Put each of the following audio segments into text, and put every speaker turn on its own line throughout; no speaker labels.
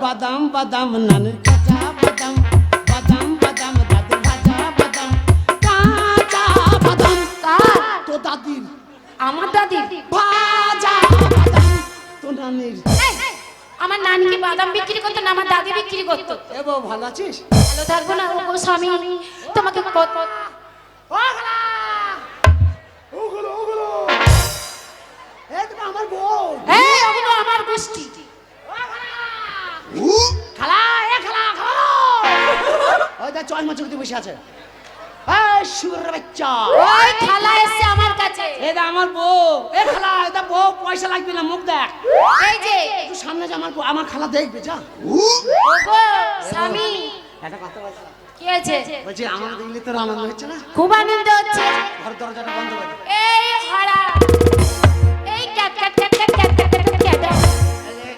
বাদাম বাদাম নানের কাঁচা বাদাম বাদাম বাদাম দাদির ভাজা বাদাম। কাঁচা বাদাম। তো দাদির
আমার দাদি
ভাজা বাদাম। তো নানির।
আমার নানিকে বাদাম বিক্রি করতো না আমার দাদি বিক্রি করতো?
এ বউ ভালো আছিস?
ভালো থাকব না ও স্বামী তোমাকে কত
আমার বউ।
আমার গোষ্ঠী।
খালা এ খালা খালা। ওই দেখ চয় মাছ বসে আছে।
আমার কাছে।
আমার বউ। এ খালা এটা বউ পয়সা লাগবে না মুখ দেখ।
এই যে।
তুই সামনে যা আমার আমার খালা দেখবে যা।
স্বামী।
একটা কথা বলছি
কি হয়েছে?
বলছি আমার দেখলে তোর আনন্দ হচ্ছে না।
খুব আনন্দ হচ্ছে।
ঘর দরজাটা বন্ধ করে
এই হরা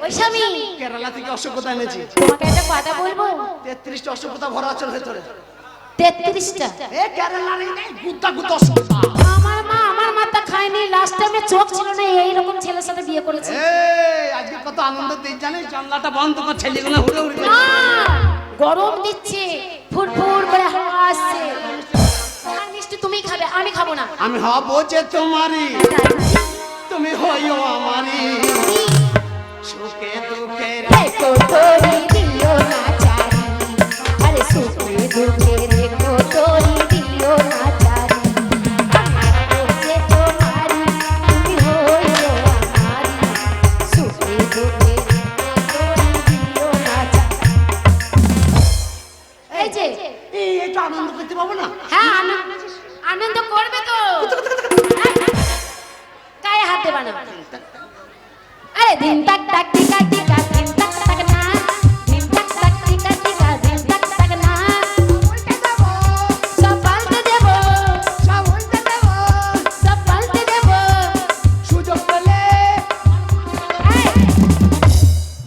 ওই স্বামী।
কেরালা থেকে অসভ্যতা এনেছি।
তোমাকে একটা কথা বলব?
তেত্রিশটা অসভ্যতা ভরা আছে ভেতরে।
তেত্রিশটা?
এ কেরালার গুত্তা গুত্তা অসভ্যতা
আমার মা আমার মাথা খায়নি। লাস্ট টাইমে চোখ ছিল না এইরকম ছেলের সাথে বিয়ে করেছে।
এই আজকে কত আনন্দ জানিস? জানলাটা বন্ধ কর ছেলেগুলো
গরম দিচ্ছে করে হাওয়া আসছে আর মিষ্টি তুমি খাবে আমি খাব না।
আমি হব যে তোমারই। তুমি হইও আমারই। সুখে দুঃখে
রেখো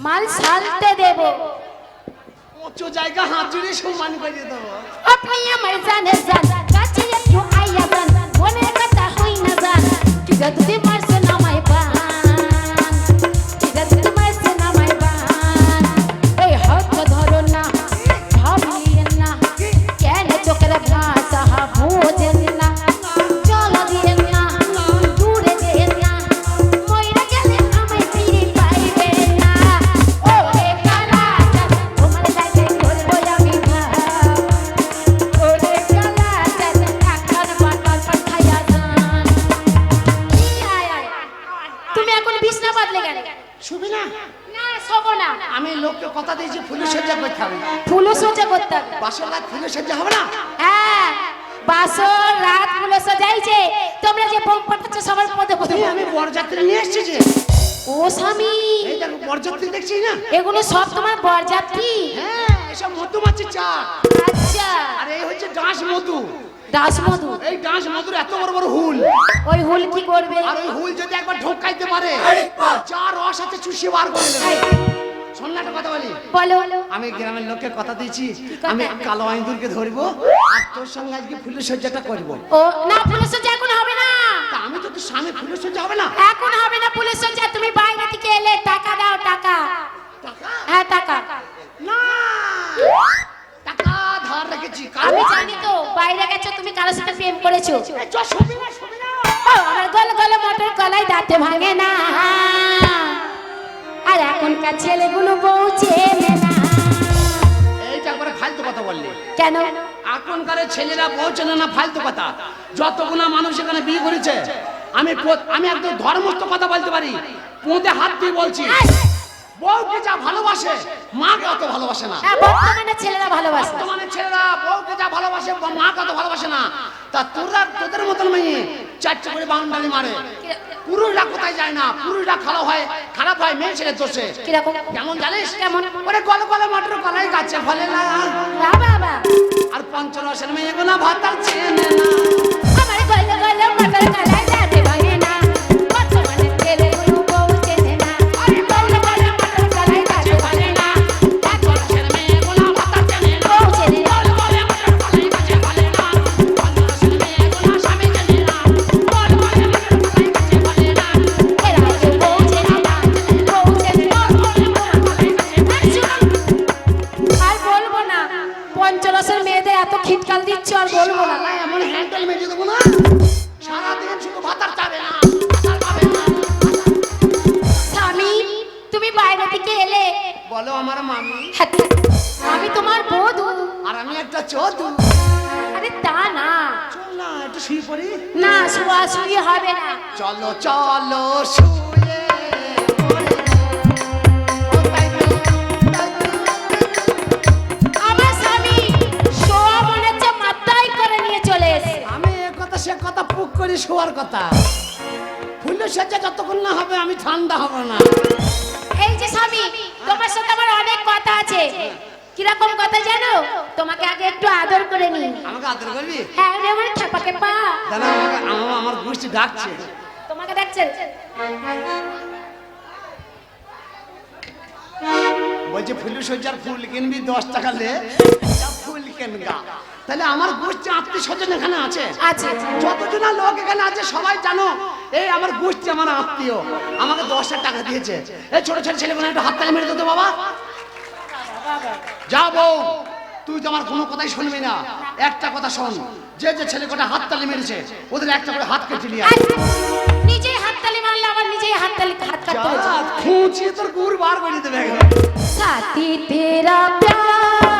মাল সালতে দেব।
উঁচু জায়গা হাত জুড়ে সম্মান করে দেব।
আপনি আমার জানে জান কাছে একটু আইয়া জান মনের কথা হই না জান কি যদি মারছে না মাই পান। কি যদি আমি
লোককে কথা দিয়েছি ফুলের সজ্জা করতে হবে।
ফুলো সোজা করতে হবে।
বাসর রাত ফুলের সজ্জা হবে না?
হ্যাঁ বাসর রাত ফুলো সাজাইছে তোমরা যে বোম পাঠাচ্ছ সবার পদে পদে
আমি বরযাত্রী নিয়ে এসেছি যে।
ও স্বামী।
এই দেখো বরযাত্রী দেখছি না?
এগুলো সব তোমার বরযাত্রী।
হ্যাঁ এসব মধুমাছি চা
আচ্ছা।
আর এই হচ্ছে ডাঁশ মধু।
দাস মধু।
এই মধুর এত বড় বড় হুল।
ওই হুল কি করবে?
আর ওই হুল যদি একবার ঢোকাইতে পারে চা রস আছে চুষিয়ে বার করে দেবে শোন না কথা বলি।
বলো।
আমি গ্রামের লোককে কথা দিয়েছি আমি কালো আইন্দুরকে ধরবো আর তোর সঙ্গে আজকে ফুলের সজ্জাটা করব।
ও না পুলিশ সজ্জা এখন হবে না।
আমি তো তোর স্বামী ফুলের সজ্জা হবে না।
এখন হবে না পুলিশ সজ্জা। তুমি বাইরে থেকে এলে টাকা বাইরে গেছো তুমি কারোর সাথে প্রেম করেছ? আমার গল গল মোটর গলায় দাঁতে ভাঙে না। আর এখনকার ছেলেগুলো বউ চেনে না।
এইটা একবারে ফালতু কথা বললি।
কেন?
এখনকার ছেলেরা পৌঁছানো না ফালতু কথা। যতগুলো মানুষ এখানে বিয়ে করেছে আমি প্র- আমি একদম ধর্মস্থ কথা বলতে পারি। পোঁতে হাত দিয়ে বলছি। বউকে যা ভালোবাসে মাকে অত ভালোবাসে না।
হ্যাঁ বর্তমানে ছেলেরা ভালোবাসে।
বর্তমানে ছেলেরা বউকে যা ভালোবাসে মাকে অত ভালোবাসে না। তা তোরা তোদের মতন মেয়ে চারটে করে বাউন্ডারি মারে। পুরুষরা কোথায় যায় না? পুরুষরা খারাপ হয় খারাপ হয় মেয়ে ছেলের দোষে।
কীরকম?
কেমন জানিস?
কেমন?
ওরে গলে গলে মটর কলাই গাছে ফলে না।
বাবা
আর পঞ্চরসের মেয়েগুলো ভাত আর চেনে না।
আমার গল গল মোটর গলায়
বলো আমার মামি।
হ্যাঁ, আমি তোমার বধূ।
আর আমি একটা চোদু।
আরে তা না।
চল না একটু শুয়ে পড়ি।
না শোয়া শুই হবে না।
চলো চলো শুয়ে
শোয়া
সে কথা পুক করি শোয়ার কথা। ফুলের সজ্জা যতক্ষণ না হবে আমি ঠান্ডা হব না।
এই যে স্বামী তোমার সাথে আমার অনেক কথা আছে। কীরকম কথা জানো? তোমাকে আগে একটু আদর করে নি
আমাকে আদর করবি?
হ্যাঁ রে আমার ছাপাকে পা।
জানো আমার আমার গোষ্ঠী ডাকছে।
তোমাকে দেখছেন
বলছে ফুলু সজ্জার ফুল কিনবি দশ টাকা লে। ফুল কেনগা। তাহলে আমার গোষ্ঠী আত্মীয় স্বজন এখানে আছে?
আছে।
যতজনা লোক এখানে আছে সবাই জানো এই আমার গোষ্ঠী আমার আত্মীয়। আমাকে দশ হাজার টাকা দিয়েছে। এই ছোট ছোট ছেলে বোনা একটু হাত তালে মেরে দিত বাবা। যা বউ তুই তো আমার কোনো কথাই শুনবি না। একটা কথা শোন যে যে ছেলে কটা হাত তালে মেরেছে ওদের একটা করে হাত কেটে নিয়ে
নিজে হাত মারলে আবার নিজে হাত তালি হাত
কাটতে খুঁচিয়ে তোর গুড় বার করে দেবে তেরা
প্যার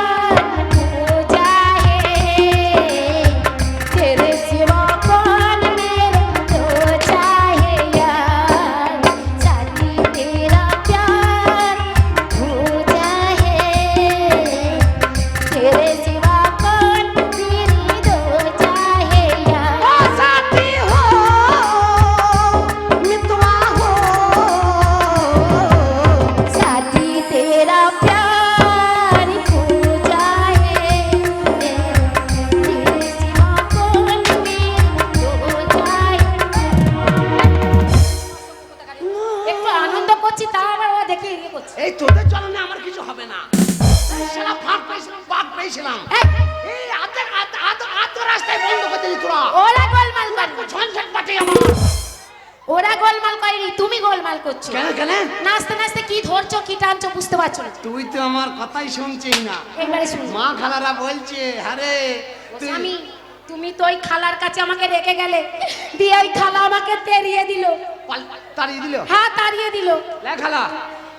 করছ?
কেন কেন?
নাচতে নাচতে কি ধরছো কি টানছো বুঝতে পারছ না।
তুই তো আমার কথাই শুনছিস না।
এবারে শুন।
মা খালারা বলছে আরে
আমি তুমি তো ওই খালার কাছে আমাকে রেখে গেলে দিয়ে ওই খালা আমাকে তেরিয়ে দিল।
তাড়িয়ে দিল?
হ্যাঁ তাড়িয়ে দিল।
লে খালা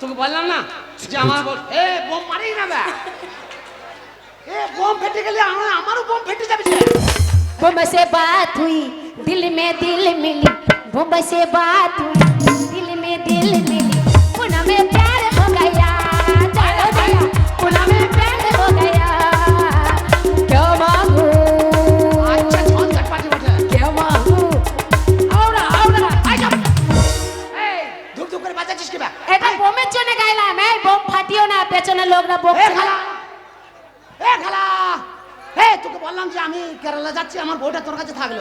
তোকে বললাম না যে আমার বল এ বোম মারি না ব্যা এ বোম ফেটে গেলে আমার আমারও বোম ফেটে যাবে বোম সে বাত
হুই দিল মে দিল মিলি। বোম সে বাত হুই পেছনে লোকরা বকছে
খালা। এ খালা। এ তোকে বললাম যে আমি কেরালা যাচ্ছি আমার বউটা তোর কাছে থাকল।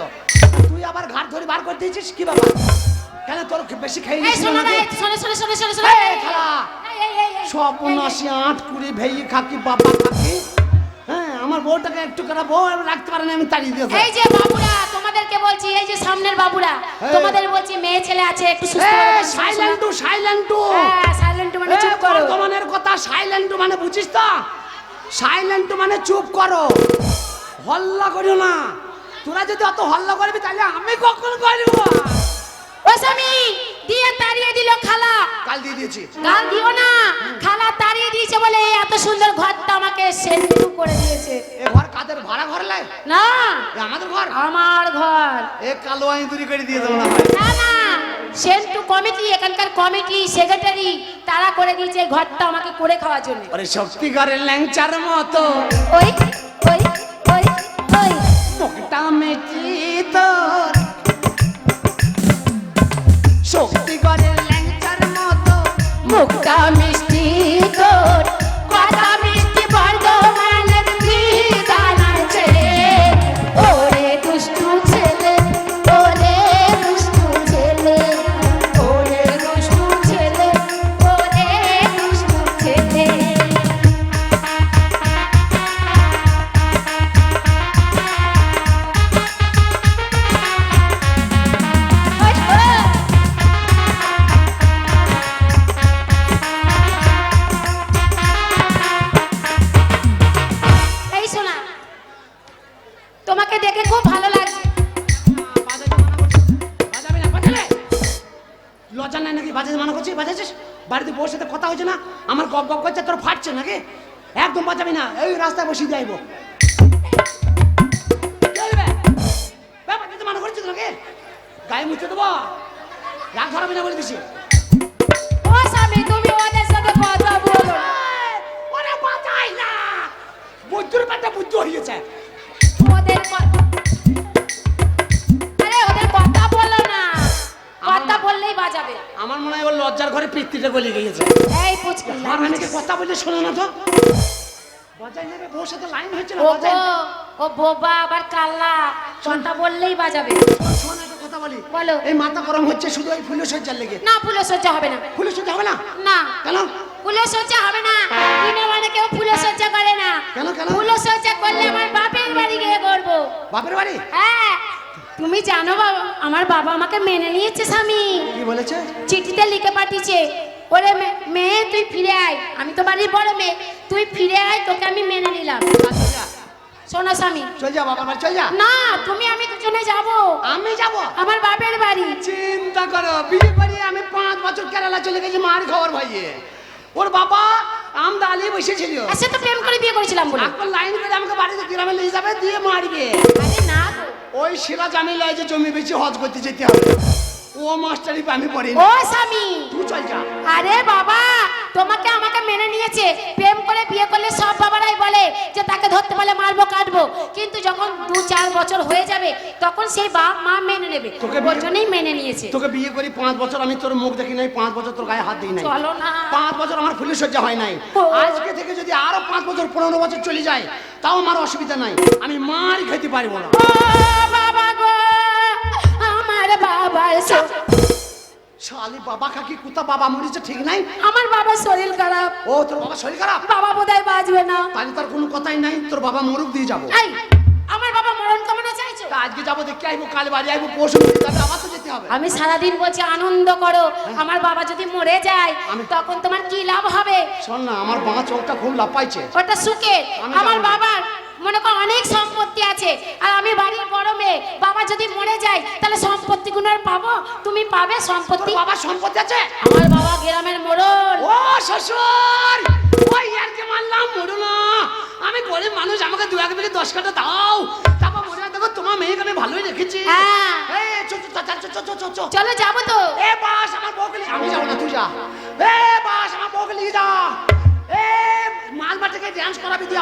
তুই আবার ঘাট ধরে বার করে দিয়েছিস কি ব্যাপার কেন তোর বেশি
এই।
সব উনাশি আট কুড়ি ভেই খাকি বাবা খাকি। হ্যাঁ আমার বউটাকে একটু বউ রাখতে পারে না আমি তাড়িয়ে দিয়েছি
এই যে বাবুরা তোমাদেরকে বলছি এই যে সামনের বাবুরা তোমাদের বলছি মেয়ে ছেলে আছে একটু সুস্থ
সাইলেন্ট টু সাইলেন্ট টু
মানে চুপ করো।
বর্তমানের কথা সাইলেন্ট মানে বুঝিস তো? সাইলেন্ট মানে চুপ করো। হল্লা করিও না। তোরা যদি অত হল্লা করবি তাহলে আমি কখন করব?
ও স্বামী দিয়ে তাড়িয়ে দিল খালা।
কাল দিয়ে দিয়েছি।
গাল দিও না খালা তাড়িয়ে দিয়েছে বলে এত সুন্দর ঘরটা আমাকে সেন্টু করে দিয়েছে।
এ ঘর কাদের? ভাড়া ঘর লাই?
না
এ আমাদের ঘর?
আমার ঘর।
এ কালো আইন করে দিয়ে দেবো না
না সেন্টু কমিটি এখানকার কমিটি সেক্রেটারি তারা করে দিয়েছে ঘরটা আমাকে করে খাওয়ার জন্য।
আরে সত্যিকারের ল্যাংচার মতো।
ওই ওই ওই ওই।
মুখটা রাগ ধরাবি না বলে দিছি।
ও স্বামী তুমি ওদের সাথে কথা বলো। না।
বাঁচাই না। বুদ্ধুর পেটটা বুদ্ধ
ওদের আরে ওদের কথা বলো না। কথা বললেই বাজাবে।
আমার মনে হয় ওর লজ্জার ঘরে পিত্তিটা গলে গিয়েছে।
এই পুচকি
আর অনেকে কথা বললে শোনো না তো। বাজাই নেবে বউর সাথে লাইন হয়েছে না
ও বোবা আবার কাল্লা। কথা বললেই বাজাবে।
শোন কথা বলি।
বলো।
এই মাথা গরম হচ্ছে শুধু ফুলের সজ্জার লেগে।
না ফুলে সজ্জা হবে না।
ফুলের সজ্জা হবে না?
না।
কেন?
ফুলে সজ্জা হবে না। দিনে মানে কেউ ফুলে সজ্জা করে না।
কেন, কেন?
ফুলে সজ্জা করলে আমার বাপের বাড়ি গিয়ে করব
বাপের বাড়ি?
হ্যাঁ। তুমি জানো বাবা আমার বাবা আমাকে মেনে নিয়েছে স্বামী।
কি বলেছে?
চিঠিতে লিখে পাঠিয়েছে ওরে মেয়ে তুই ফিরে আয়। আমি তো বাড়ির বড় মেয়ে। তুই ফিরে আয় তোকে আমি মেনে নিলাম। শোনো স্বামী।
চল যা বাবার বাড়ি চল যা।
না তুমি আমি দুজনে যাব।
আমি যাব?
আমার বাপের বাড়ি।
চিন্তা করো বিয়ে করে আমি পাঁচ বছর কেরালা চলে গেছি মার খবর ভাইয়ে। ওর বাবা আমদালি বসেছিল।
আর সে তো প্রেম করে বিয়ে করেছিলাম বলে।
এখন লাইন করে আমাকে বাড়িতে গ্রামে নিয়ে যাবে দিয়ে মারবে।
আরে না
ওই সিরাজ আমি লয় যে জমি বেশি হজ করতে যেতে হবে। ও মাস্টারি আমি পড়ি
ও স্বামী।
তুই চল যা।
আরে বাবা তোমাকে আমাকে মেনে নিয়েছে। প্রেম করে বিয়ে করলে সব বাবারাই বলে যে তাকে ধরতে পারলে মারবো কাটবো। কিন্তু যখন দু চার বছর হয়ে যাবে তখন সেই বাপ মা মেনে নেবে।
তোকে বিয়ে-
মেনে নিয়েছে।
তোকে বিয়ে করি পাঁচ বছর আমি তোর মুখ দেখি নাই পাঁচ বছর তোর গায়ে হাত দিই নাই।
চলো না।
পাঁচ বছর আমার ফুলের সজ্জা হয় নাই। আজকে থেকে যদি আরও পাঁচ বছর পনেরো বছর চলে যায় তাও আমার অসুবিধা নাই। আমি মার খেতে পারব না।
আমার
শালি বাবা কাকি কুতা বাবা মরিছে ঠিক নাই?
আমার বাবার শরীর খারাপ।
ও তোর বাবা শরীর খারাপ?
বাবা বোধহয় বাঁচবে না।
তাহলে তার কোনো কথাই নাই তোর বাবা মরুক দিয়ে যাব।
আমার বাবা মরণ কামনা চাইছো?
আজকে যাব আইবো কাল বাড়ি আইবো পরশু যাবে আবার তো যেতে হবে।
আমি সারাদিন বলছি আনন্দ করো। আমার বাবা যদি মরে যায় তখন তোমার কি লাভ হবে?
শোন না আমার বাঁ চোখটা খুব লাপাইছে
ওটা সুখে আমার বাবার মনে কর অনেক সম্পত্তি আছে। আর আমি বাড়ির বড় মেয়ে বাবা যদি মরে যায় তাহলে সম্পত্তি গুলো আর পাবো? তুমি পাবে সম্পত্তি।
বাবা সম্পত্তি আছে?
আমার বাবা গ্রামের মোড়ল।
ও শ্বশুর! ওই আর কে মানলাম মোড়ো আমি গরিব মানুষ আমাকে দু এক বিঘে দশ কাটা দাও। তারপর মনে হয় দেখো তোমার মেয়েকে আমি ভালোই রেখেছি
হ্যাঁ। চলো যাব তো।
এ বাস আমার বউকে আমি যাব না তুই যা। এ বাস আমার বউকে নিয়ে যা। এ মাল মালমাটাকে ড্যান্স করাবি তুই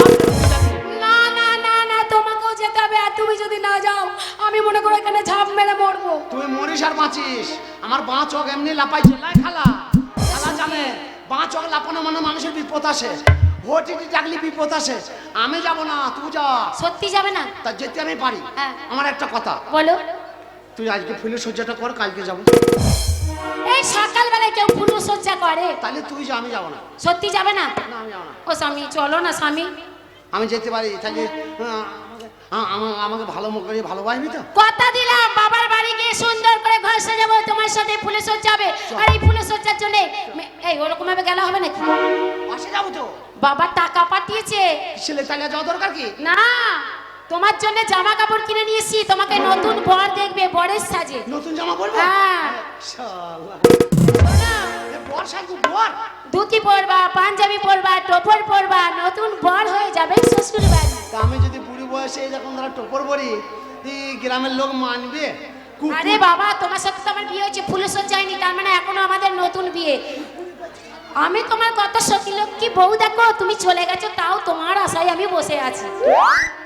না না না না তোমার যেতে হবে আর তুমি যদি না যাও আমি মনে করো এখানে ঝাঁপ মেরে মরবো।
তুই মরিস আর বাঁচিস। আমার বাঁ চোখ এমনি লাপাইছে লাই খালা। খালা জানে বাঁ চোখ লাপানো মানে মানুষের বিপদ আসে। হোটিটি ডাকলি বিপদ আসে। আমি যাব না তুই যা।
সত্যি যাবে না?
তা যেতে আমি পারি।
হ্যাঁ।
আমার একটা কথা।
বলো।
তুই আজকে ফুলের সজ্জাটা কর কালকে যাব।
এই সকালবেলায় কেউ পুরো সজ্জা করে?
তাহলে তুই যা আমি যাব না।
সত্যি যাবে না?
না আমি যাব না।
ও স্বামী চলো না স্বামী।
আমি যেতে পারি তাহলে আমাকে ভালো করে ভালোবাসবি তো?
কথা দিলাম বাবার বাড়ি গিয়ে সুন্দর করে ঘর সাজাবো তোমার সাথে আর এই সজ্জার জন্য এই ওরকম ভাবে গেলে হবে নাকি?
যাব তো।
বাবা টাকা পাঠিয়েছে।
ছেলে যাওয়া দরকার কি?
না তোমার জন্য জামা কাপড় কিনে নিয়েছি তোমাকে নতুন বর দেখবে বরের সাজে।
নতুন জামা পরবো?
হ্যাঁ।
বর
ধুতি পরবা পাঞ্জাবি পরবা টোপর পরবা নতুন বর হয়ে যাবে শ্বশুর বাড়ি
আমি যদি বয়সে এরকম ধরা টোপর পরি গ্রামের লোক মানবে
আরে বাবা তোমার সাথে তো আমার বিয়ে হয়েছে ফুলে সজ্জায়নি তার মানে এখনও আমাদের নতুন বিয়ে। আমি তোমার কত সতী লক্ষ্মী বউ দেখো তুমি চলে গেছো তাও তোমার আশায় আমি বসে আছি।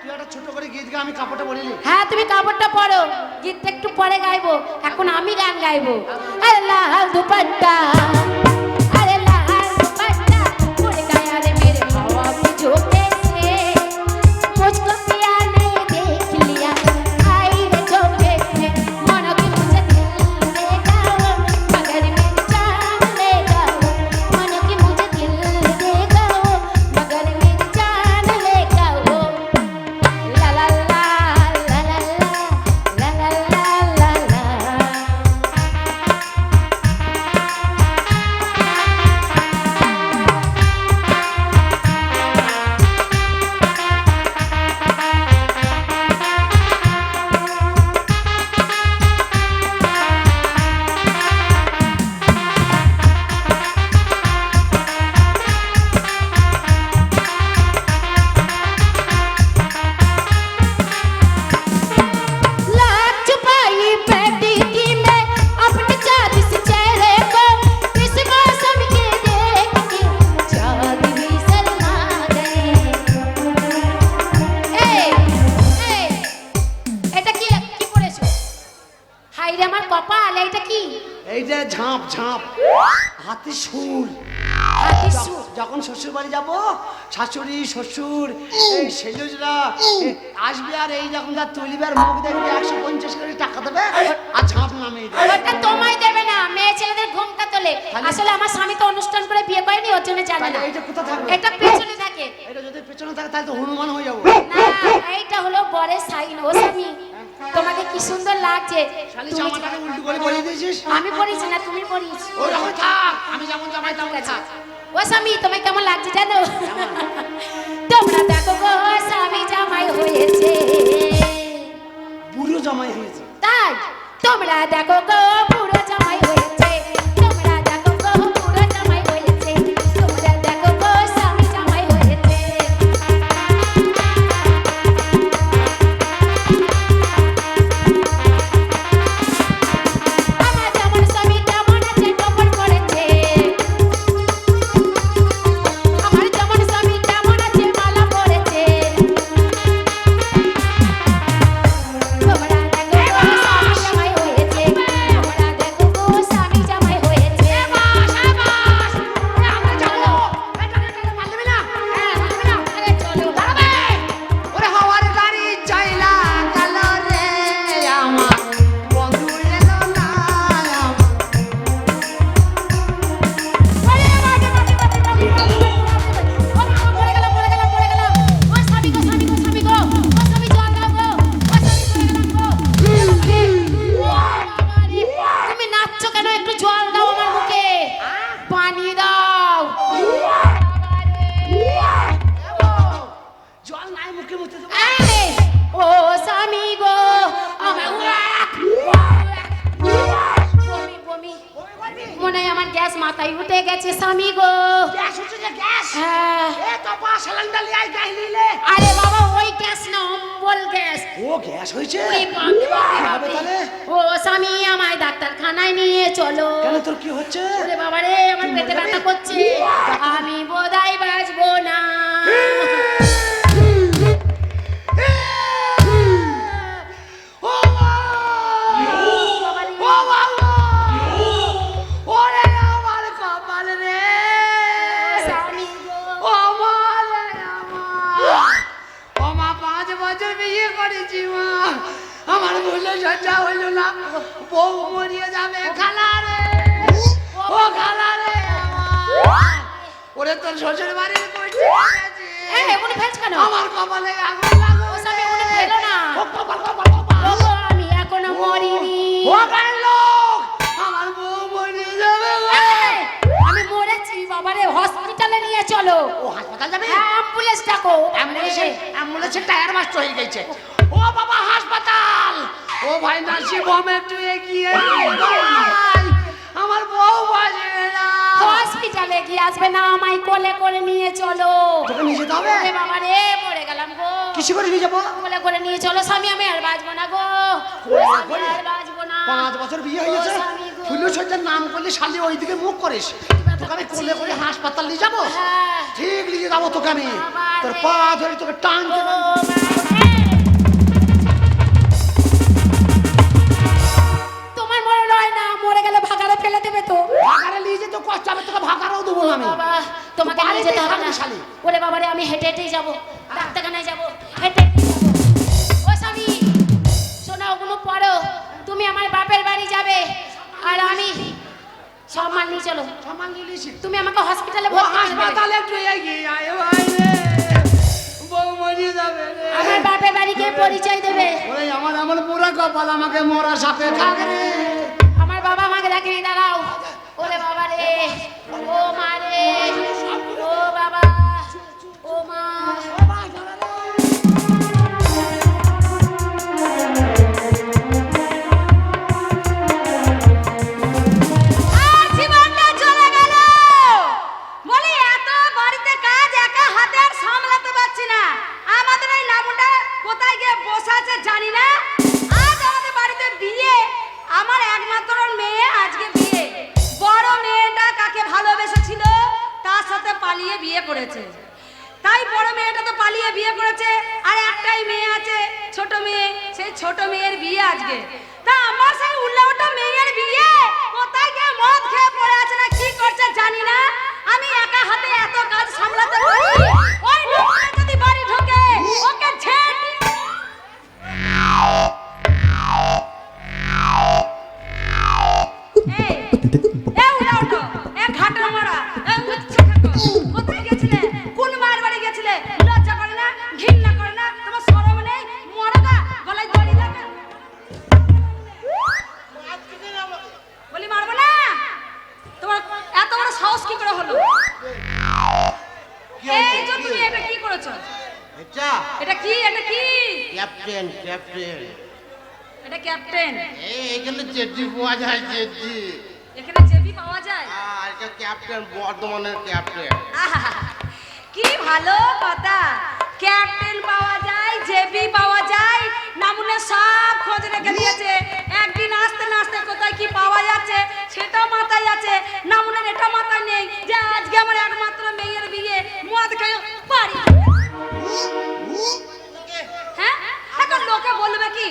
তুই একটা ছোট করে গীত গা আমি কাপড়টা বলিনি
হ্যাঁ তুমি কাপড়টা পরো গীতটা একটু পরে গাইবো এখন আমি গান গাইবো। আরে লাল দুপাট্টা।
এই যে ঝাঁপ ঝাঁপ। হাতে সুর।
হাতি সুর।
যখন শ্বশুর বাড়ি যাব শাশুড়ি শ্বশুর এই সেজুজরা আসবে আর এই যখন তার তুলিবে আর মুখ দেখবে একশো পঞ্চাশ করে টাকা দেবে আর ঝাঁপ নামে
ওটা তোমায় দেবে না মেয়ে ছেলেদের ঘুমটা তোলে। আসলে আমার স্বামী তো অনুষ্ঠান করে বিয়ে করেনি ওর জন্য জানে না।
এইটা কোথা থাকবে?
এটা পেছনে থাকে।
এটা যদি পেছনে থাকে তাহলে তো হনুমান হয়ে যাব।
না এইটা হলো বরের সাইন ও স্বামী। তোমাকে কি সুন্দর লাগছে?
উল্টো করে পরিয়ে দিয়েছিস?
আমি পড়িছি না তুমি পড়িয়েছি।
ও রকম থাক। আমি যেমন জামাই তেমন থাক।
ও স্বামী তোমায় কেমন লাগছে জানো? তোমরা দেখো গো স্বামী জামাই হয়েছে।
বুড়ো জামাই হয়েছে।
তাই তোমরা দেখো গো ও গ্যাস
হয়েছে? হবে তাহলে?
ও স্বামী আমায় ডাক্তারখানায় নিয়ে চলো।
কেন তোর কি হচ্ছে?
ওরে বাবা রে আমার পেটে ব্যথা করছে। আমি বোধহয় বাঁচবো না।
বউ মরিয়ে যাবে খালা রে ও খালা রে আমার! ওরে তোর শ্বশুর বাড়ির গোষ্ঠী গেছে
এই এমনি ফেলছ কেন?
আমার কপালে আগুন লাগো
ও স্বামী এমনি ফেলো না।
ও কপাল কপাল কপাল।
আমি এখনও মরিনি।
ও লোক? আমার বউ মরে যাবে।
আমি মরেছি বাবারে হসপিটালে নিয়ে চলো।
ও হাসপাতাল যাবে?
হ্যাঁ, অ্যাম্বুলেন্স ডাকো
অ্যাম্বুলেন্সে অ্যাম্বুলেন্সের টায়ার বাস্ট হয়ে গেছে। নার্সিং একটু এগিয়ে আমার বউ বাজে না।
হসপিটালে গিয়ে আসবে না আমায় কোলে করে নিয়ে চলো।
তোকে নিয়ে যেতে হবে?
ওরে বাবা রে মরে গেলাম গো।
কিসে করে নিয়ে যাব?
কোলে করে নিয়ে চলো স্বামী আমি আর বাঁচবো না গো।
করে?
আর বাঁচবো না।
পাঁচ বছর বিয়ে হয়ে গেছে।
ও
ফুলু সজ্জার নাম করলে শালি ওইদিকে মুখ করিস। তোকে আমি কোলে করে হাসপাতাল নিয়ে যাব?
হ্যাঁ।
ঠিক নিয়ে যাব তোকে আমি। তোর পা ধরে তোকে টান
কি
পাওয়া
যাচ্ছে? সেটা মাথায় আছে। নামুনের এটা মাথায় নেই যে আজকে আমার একমাত্র মেয়ের বিয়ে। মদ খেয়ে বাড়ি। হ্যাঁ? এখন লোকে বলবে কি?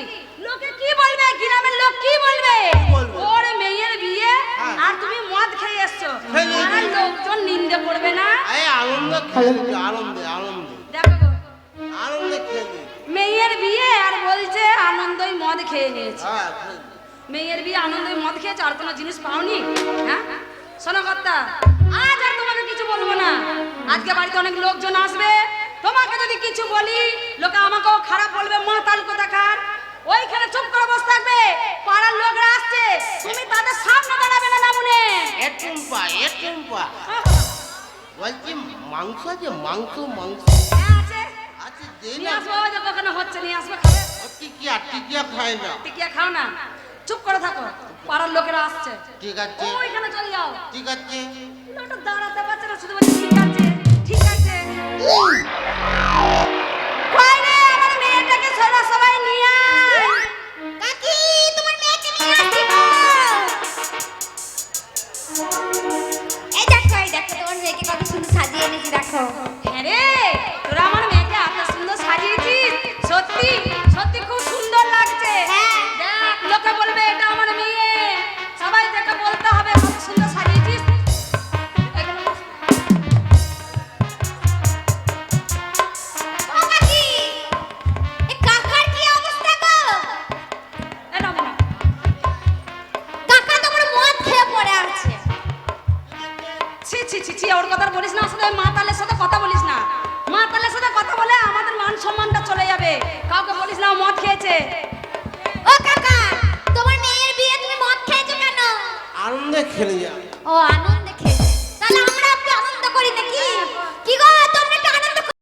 লোকে কি বলবে? গ্রামের লোক কি বলবে? ওর মেয়ের বিয়ে
হ্যাঁ।
আর তুমি মদ খেয়ে এসছো। লোকজন নিন্দে করবে না?
আনন্দ আনন্দে আনন্দে।
দেখো
আনন্দে
মেয়ের বিয়ে আর বলছে আনন্দই মদ খেয়ে নিয়েছে।
হ্যাঁ।
মেয়ের বিয়ে আনন্দই মদ খেয়েছে আর কোনো জিনিস পাওনি? হ্যাঁ? শোনো কর্তা আজ আর তোমাকে কিছু বলব না। আজকে বাড়িতে অনেক লোকজন আসবে। তোমাকে যদি কিছু বলি লোকে আমাকেও খারাপ বলবে মা মাতাল কোথাকার? ওইখানে চুপ করে বসে থাকবে। পাড়ার লোকরা আসছে। তুমি তাদের সামনে দাঁড়াবে না নামুনে।
এ টুম্পা এ টুম্পা। বলছি মাংস যে মাংস মাংস।
হ্যাঁ, আছে।
আছে দে
নিয়ে
না
আসব কখনো হচ্ছে নিয়ে আসবে খাবে।
ও টিকিয়া টিকিয়া খায় না।
টিকিয়া খাও না। চুপ করে থাকো। পাড়ার লোকেরা আসছে।
ঠিক আছে।
ওইখানে চলে যাও।
ঠিক আছে।
লোকটা দাঁড়াতে পারছে না শুধু বলছে ঠিক আছে ঠিক আছে।
এই এই তোমার মেয়েকে কত সুন্দর সাজিয়ে এনেছি দেখো।
হ্যাঁ রে তোরা আমার